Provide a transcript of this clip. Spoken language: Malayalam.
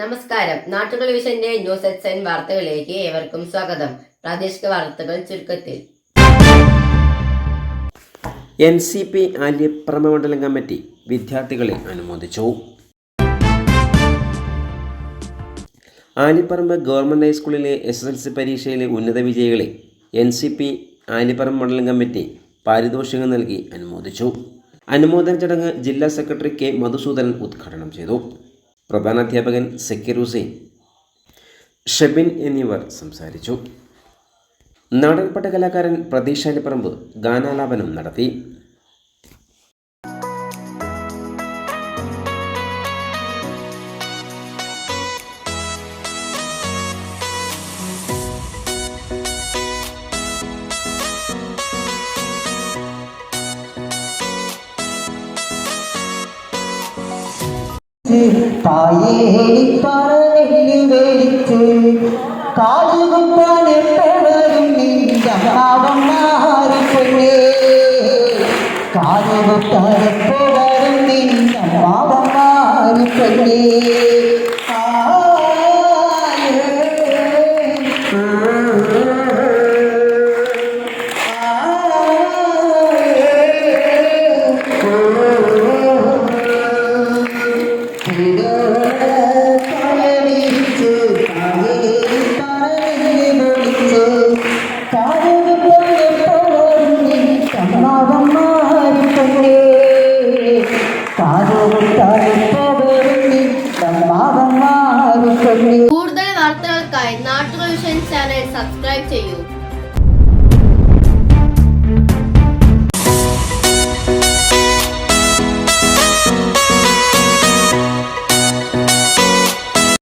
നമസ്കാരം. നാട്ടുകൾ വിഷന്റെ ന്യൂസ് എൻ വാർത്തകളിലേക്ക് ഏവർക്കും സ്വാഗതം. പ്രാദേശിക വാർത്തകൾ ചുരുക്കത്തിൽ. എൻ സി പി ആല്യപ്രമ മണ്ഡലം കമ്മിറ്റി വിദ്യാർത്ഥികളെ അനുമോദിച്ചു. ആലിപ്പറമ്പ് ഗവൺമെന്റ് ഹൈസ്കൂളിലെ എസ് എസ് എൽ സി പരീക്ഷയിലെ ഉന്നത വിജയികളെ എൻ സി പി ആലിപ്പറമ്പ് മണ്ഡലം കമ്മിറ്റി പാരിതോഷികം നൽകി അനുമോദിച്ചു. അനുമോദന ചടങ്ങ് ജില്ലാ സെക്രട്ടറി കെ മധുസൂദനൻ ഉദ്ഘാടനം ചെയ്തു. പ്രധാനാധ്യാപകൻ സക്കീർ ഹുസൈൻ ഷെബിൻ എന്നിവർ സംസാരിച്ചു. നാടൻപട്ട കലാകാരൻ പ്രതീഷ് അലിപ്പറമ്പ് ഗാനാലാപനം നടത്തി. தாயே பரவெளி வெடித்து காதுகுப்பான பெறரும் நீங்காவம் மாறி பொண்ணே. காதுகுப்பான பெறரும் நீங்காவம் மாறி பொண்ணே. subscribe to you.